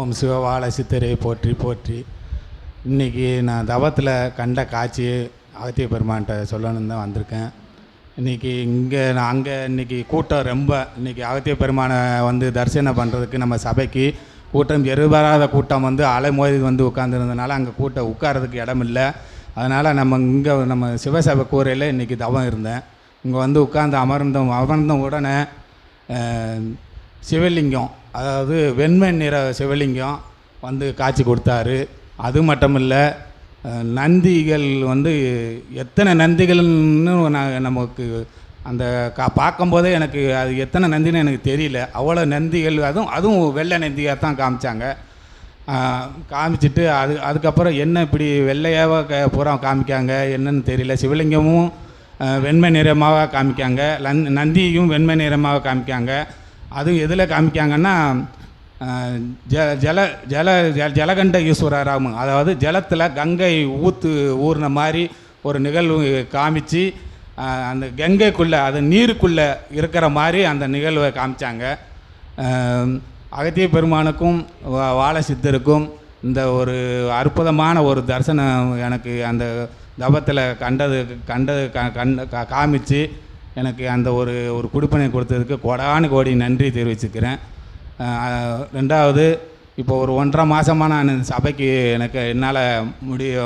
ஓம் சிவபால சித்தரை போற்றி போற்றி. இன்றைக்கி நான் தவத்தில் கண்ட காட்சி அகத்திய பெருமான்கிட்ட சொல்லணும்னு தான் வந்திருக்கேன். இன்றைக்கி இங்கே நான் அங்கே இன்றைக்கி கூட்டம் ரொம்ப இன்றைக்கி அகத்திய பெருமானை வந்து தரிசனம் பண்ணுறதுக்கு நம்ம சபைக்கு கூட்டம் எதிர்பாராத கூட்டம் வந்து அலை மோதி வந்து உட்காந்துருந்ததுனால அங்கே கூட்டம் உட்காரதுக்கு இடம் இல்லை அதனால் நம்ம இங்கே நம்ம சிவசபை கூரையில் இன்றைக்கி தவம் இருந்தேன். இங்கே வந்து உட்காந்து அமர்ந்தோம். அமர்ந்த உடனே சிவலிங்கம் அதாவது வெண்மை நிற சிவலிங்கம் வந்து காட்சி கொடுத்தாரு. அது மட்டும் இல்லை நந்திகள் வந்து எத்தனை நந்திகள்னு நான் நமக்கு அந்த கா பார்க்கும்போதே எனக்கு அது எத்தனை நந்தின்னு எனக்கு தெரியல. அவ்வளோ நந்திகள் அதுவும் அதுவும் வெள்ளை நந்தியாக தான் காமிச்சாங்க. காமிச்சிட்டு அது அதுக்கப்புறம் என்ன இப்படி வெள்ளையாக க பூரா காமிக்காங்க என்னன்னு தெரியல. சிவலிங்கமும் வெண்மை நிறமாக காமிக்காங்க. நந்தியும் வெண்மை நிறமாக காமிக்காங்க. அதுவும் எதில் காமிக்காங்கன்னா ஜ ஜல ஜல ஜ- ஜலகண்ட ஈஸ்வரராமு அதாவது ஜலத்தில் கங்கை ஊத்து ஊறின மாதிரி ஒரு நிகழ்வு காமிச்சு அந்த கங்கைக்குள்ளே அது நீருக்குள்ளே இருக்கிற மாதிரி அந்த நிகழ்வை காமிச்சாங்க. அகத்திய பெருமானுக்கும் வா- வாழ சித்தருக்கும் இந்த ஒரு அற்புதமான ஒரு தரிசனம் எனக்கு அந்த தபத்தில் கண்டது கண்டது க கண் காமிச்சு எனக்கு அந்த ஒரு ஒரு குடிப்பனை கொடுத்ததுக்கு கொடானு கோடி நன்றி தெரிவிச்சுக்கிறேன். ரெண்டாவது இப்போ ஒரு ஒன்றரை மாதமாக நான் இந்த சபைக்கு எனக்கு என்னால் முடிய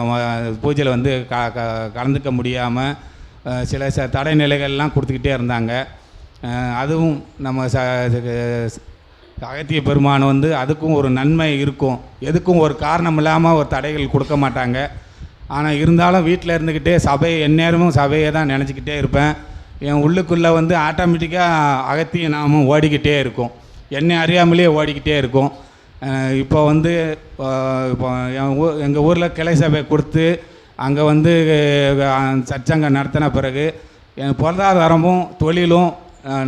பூஜையில் வந்து க க கலந்துக்க முடியாமல் சில ச தடை நிலைகள்லாம் கொடுத்துக்கிட்டே இருந்தாங்க. அதுவும் நம்ம ச ச- அகத்திய பெருமான் வந்து அதுக்கும் ஒரு நன்மை இருக்கும். எதுக்கும் ஒரு காரணம் இல்லாமல் ஒரு தடைகள் கொடுக்க மாட்டாங்க. ஆனால் இருந்தாலும் வீட்டில் இருந்துக்கிட்டே சபை எந்நேரமும் சபையை தான் நினச்சிக்கிட்டே இருப்பேன். என் உள்ளுக்குள்ளே வந்து ஆட்டோமேட்டிக்காக அகத்திய நாமம் ஓடிக்கிட்டே இருக்கும். என்னை அறியாமலே ஓடிக்கிட்டே இருக்கும். இப்போ வந்து இப்போ என் ஊ எங்கள் ஊரில் கிளை சபை கொடுத்து அங்கே வந்து சச்சங்கம் நடத்தின பிறகு என் பொருளாதாரமும் தொழிலும்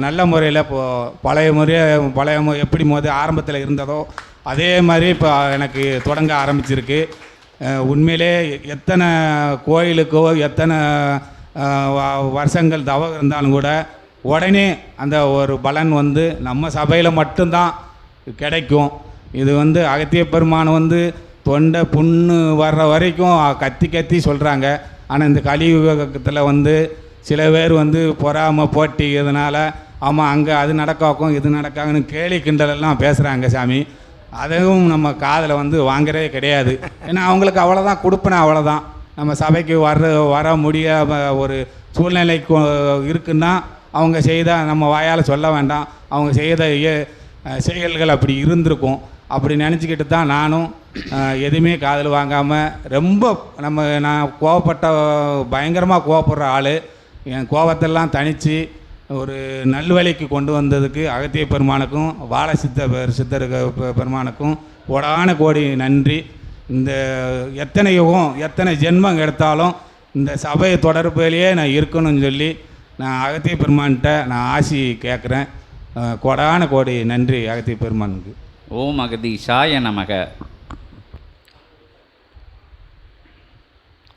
நல்ல முறையில் இப்போது பழைய முறையை பழைய மு எப்படி முத ஆரம்பத்தில் இருந்ததோ அதே மாதிரி இப்போ எனக்கு தொடங்க ஆரம்பிச்சிருக்கு. உண்மையிலே எத்தனை கோயிலுக்கோ எத்தனை வருஷங்கள் தவம் இருந்தாலும் கூட உடனே அந்த ஒரு பலன் வந்து நம்ம சபையில் மட்டும்தான் கிடைக்கும். இது வந்து அகத்திய பெருமான் வந்து தொண்டை புண்ணு வர்ற வரைக்கும் கத்தி கத்தி சொல்கிறாங்க ஆனால் இந்த கலியுகத்தில் வந்து சில பேர் வந்து பொறாமை போட்டி இதனால் ஆமாம் அங்கே அது நடக்காக்கும் இது நடக்காங்கன்னு கேலி கிண்டலெல்லாம் பேசுகிறாங்க சாமி. அதுவும் நம்ம காதில் வந்து வாங்குறதே கிடையாது. ஏன்னா அவங்களுக்கு அவ்வளோதான் கொடுப்பன அவ்வளோதான் நம்ம சபைக்கு வர வர முடியாம ஒரு சூழ்நிலைக்கு இருக்குன்னா அவங்க செய்த நம்ம வாயால் சொல்ல வேண்டாம். அவங்க செய்த இய- செயல்கள் அப்படி இருந்திருக்கும். அப்படி நினச்சிக்கிட்டு தான் நானும் எதுவுமே காதில் வாங்காமல் ரொம்ப நம்ம நான் கோவப்பட்ட பயங்கரமாக கோவப்படுற ஆள். என் கோவத்தெல்லாம் தனித்து ஒரு நல்வழிக்கு கொண்டு வந்ததுக்கு அகத்திய பெருமானுக்கும் வாழ சித்த சித்தருக்கு பெருமானுக்கும் கோடான கோடி நன்றி. இந்த எத்தனை யுகம் எத்தனை ஜென்மம் எடுத்தாலும் இந்த சபை தொடர்பிலேயே நான் இருக்கணும்னு சொல்லி நான் அகத்திய பெருமான்கிட்ட நான் ஆசி கேட்குறேன். கொடான கோடி நன்றி அகத்திய பெருமானுக்கு. ஓம் அகதீஷாய நமக.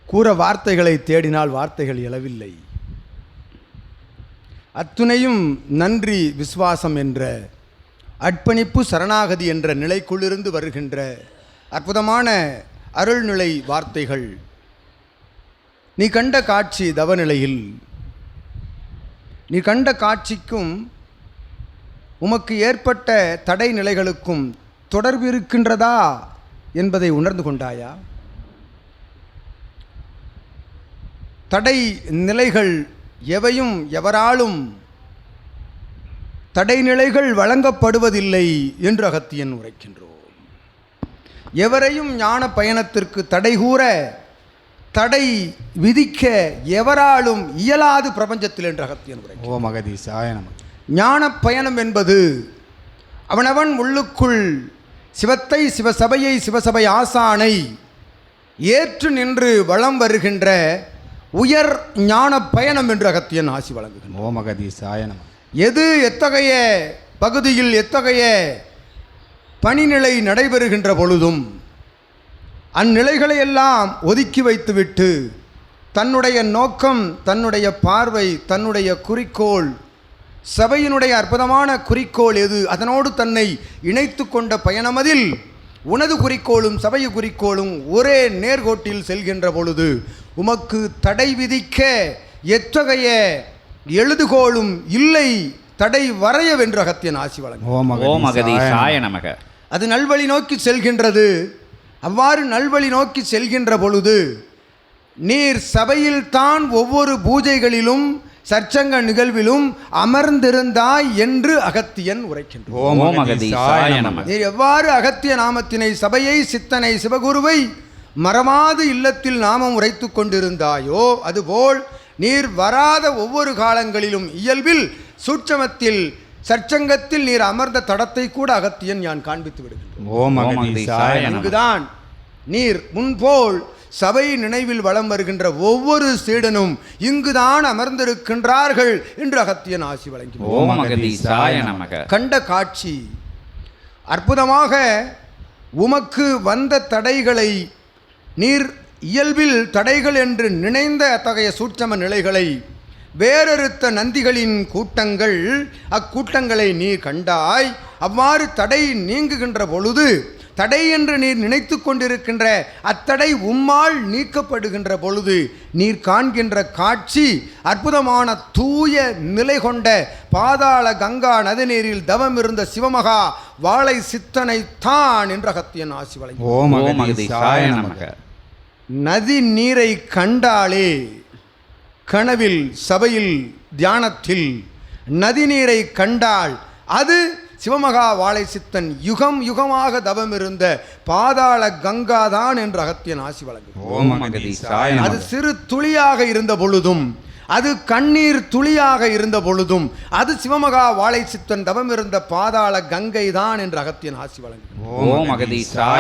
கூற வார்த்தைகளை தேடினால் வார்த்தைகள் எழவில்லை. அத்துணையும் நன்றி விசுவாசம் என்ற அர்ப்பணிப்பு சரணாகதி என்ற நிலைக்குள்ளிருந்து வருகின்ற அற்புதமான அருள்நிலை வார்த்தைகள். நீ கண்ட காட்சி தவநிலையில் நீ கண்ட காட்சிக்கும் உமக்கு ஏற்பட்ட தடை நிலைகளுக்கும் தொடர்பு இருக்கின்றதா என்பதை உணர்ந்து கொண்டாயா? தடை நிலைகள் எவையும் எவராலும் தடைநிலைகள் வழங்கப்படுவதில்லை என்று அகத்தியன் உரைக்கின்றோம். எவரையும் ஞான பயணத்திற்கு தடை கூற தடை விதிக்க எவராலும் இயலாது பிரபஞ்சத்தில் என்று அகத்தியன் உரை ஓ மகதீஷாய நமக்கு ஞான பயணம் என்பது அவனவன் உள்ளுக்குள் சிவத்தை சிவசபையை சிவசபை ஆசானை ஏற்று நின்று வளம் வருகின்ற உயர் ஞான பயணம் என்று அகத்தியன் ஆசி வழங்குகின்றான். ஓ மகதீஷாய நமக்கு எது எத்தகைய பகுதியில் எத்தகைய பணிநிலை நடைபெறுகின்ற பொழுதும் அந்நிலைகளை எல்லாம் ஒதுக்கி வைத்துவிட்டு தன்னுடைய நோக்கம் தன்னுடைய பார்வை தன்னுடைய குறிக்கோள் சபையினுடைய அற்புதமான குறிக்கோள் எது? அதனோடு தன்னை இணைத்து கொண்ட பயணமதில் உனது குறிக்கோளும் சபைய குறிக்கோளும் ஒரே நேர்கோட்டில் செல்கின்ற பொழுது உமக்கு தடை விதிக்க எத்தகைய எழுதுகோளும் இல்லை தடை வரைய வென்ற அகத்தியன் ஆசி வழங்கும். ஓம் ஓம் அகதீஷாய நமக. அது நல்வழி நோக்கி செல்கின்றது. அவ்வாறு நல்வழி நோக்கி செல்கின்ற பொழுது நீர் சபையில் தான் ஒவ்வொரு பூஜைகளிலும் சற்சங்க நிகழ்விலும் அமர்ந்திருந்தாய் என்று அகத்தியன் நமக நீர் எவ்வாறு அகத்திய நாமத்தினை சபையை சித்தனை சிவகுருவை மறமாது இல்லத்தில் நாமம் உரைத்துக் கொண்டிருந்தாயோ அதுபோல் நீர் வராத ஒவ்வொரு காலங்களிலும் இயல்பில் சூட்சமத்தில் சற்சங்கத்தில் நீர் அமர்ந்த தடத்தை கூட அகத்தியன் நான் காண்பித்து விடுகின்றேன். அங்குதான் நீர் முன்போல் சபை நினைவில் வலம் வருகின்ற ஒவ்வொரு சீடனும் இங்குதான் அமர்ந்திருக்கின்றார்கள் என்று அகத்தியன் ஆசி வழங்கினார் கண்ட காட்சி அற்புதமாக உமக்கு வந்த தடைகளை நீர் இயல்பில் தடைகள் என்று நினைந்த அத்தகைய சூட்சம நிலைகளை வேறறுத்த நந்திகளின் கூட்டங்கள் அக்கூட்டங்களை நீர் கண்டாய் அவ்வாறு தடை நீங்குகின்ற பொழுது தடை என்று நீர் நினைத்து கொண்டிருக்கின்ற அத்தடை உம்மால் நீக்கப்படுகின்ற பொழுது நீர் காண்கின்ற காட்சி அற்புதமான தூய நிலை கொண்ட பாதாள கங்கா நதிநீரில் தவம் இருந்த சிவமகா வாழை சித்தனை தான் என்ற அகத்தியன் ஆசி வழங்கி நதி நீரை கண்டாலே கனவில் சபையில் தியானத்தில் நதி நீரை கண்டால் அது சிவமகா வாழை சித்தன் யுகம் யுகமாக தவம் இருந்த பாதாள கங்காதான் என்று அகத்தியன் ஆசி வழங்கும். அது சிறு துளியாக இருந்த பொழுதும் அது கண்ணீர் துளியாக இருந்த பொழுதும் அது சிவமகா வாழை சித்தன் தவம் இருந்த பாதாள கங்கை தான் என்று அகத்தியன் ஆசி வழங்கும்.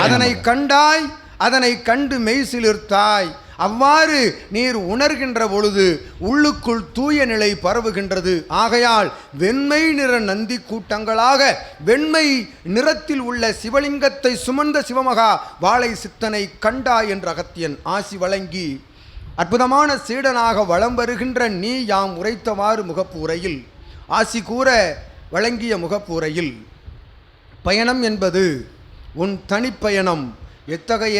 அதனை கண்டாய் அதனை கண்டு மெய்சிலிர்த்தாய். அவ்வாறு நீர் உணர்கின்ற பொழுது உள்ளுக்குள் தூய நிலை பரவுகின்றது. ஆகையால் வெண்மை நிற நந்தி கூட்டங்களாக வெண்மை நிறத்தில் உள்ள சிவலிங்கத்தை சுமந்த சிவமகா வாழை சித்தனை கண்டா என்ற அகத்தியன் ஆசி வழங்கி அற்புதமான சீடனாக வலம் வருகின்ற நீ யாம் உரைத்தவாறு முகப்புரையில். ஆசி கூற வழங்கிய முகப்புரையில். பயணம் என்பது உன் தனிப்பயணம். எத்தகைய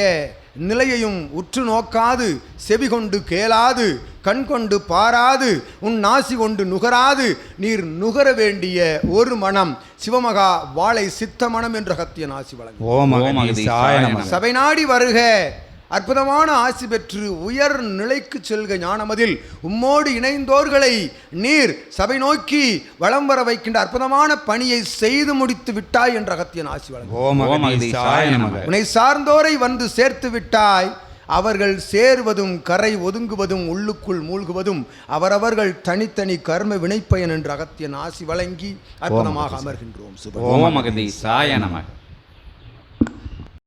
நிலையையும் உற்று நோக்காது செவி கொண்டு கேளாது கண் கொண்டு பாராது உன் நாசி கொண்டு நுகராது நீர் நுகர வேண்டிய ஒரு மனம் சிவமகா வாழை சித்த மனம் என்ற கத்திய நாசி வழங்கும். சபை நாடி வருக. அற்புதமான ஆசி பெற்று உயர் நிலைக்கு செல்க ஞானமதில். உம்மோடு இணைந்தோர்களை நீர் சபை நோக்கி வலம் வர வைக்கின்ற அற்புதமான பணியை செய்து முடித்து விட்டாய் என்ற அகத்தியன் ஆசி வழங்கும். உன்னை சார்ந்தோரை வந்து சேர்த்து விட்டாய். அவர்கள் சேருவதும் கரை ஒதுங்குவதும் உள்ளுக்குள் மூழ்குவதும் அவரவர்கள் தனித்தனி கர்ம வினைப்பயன் என்று அகத்தியன் ஆசி வழங்கி அற்புதமாக அமர்கின்றோம். சுப ஓம் அகதீஷாய நமக.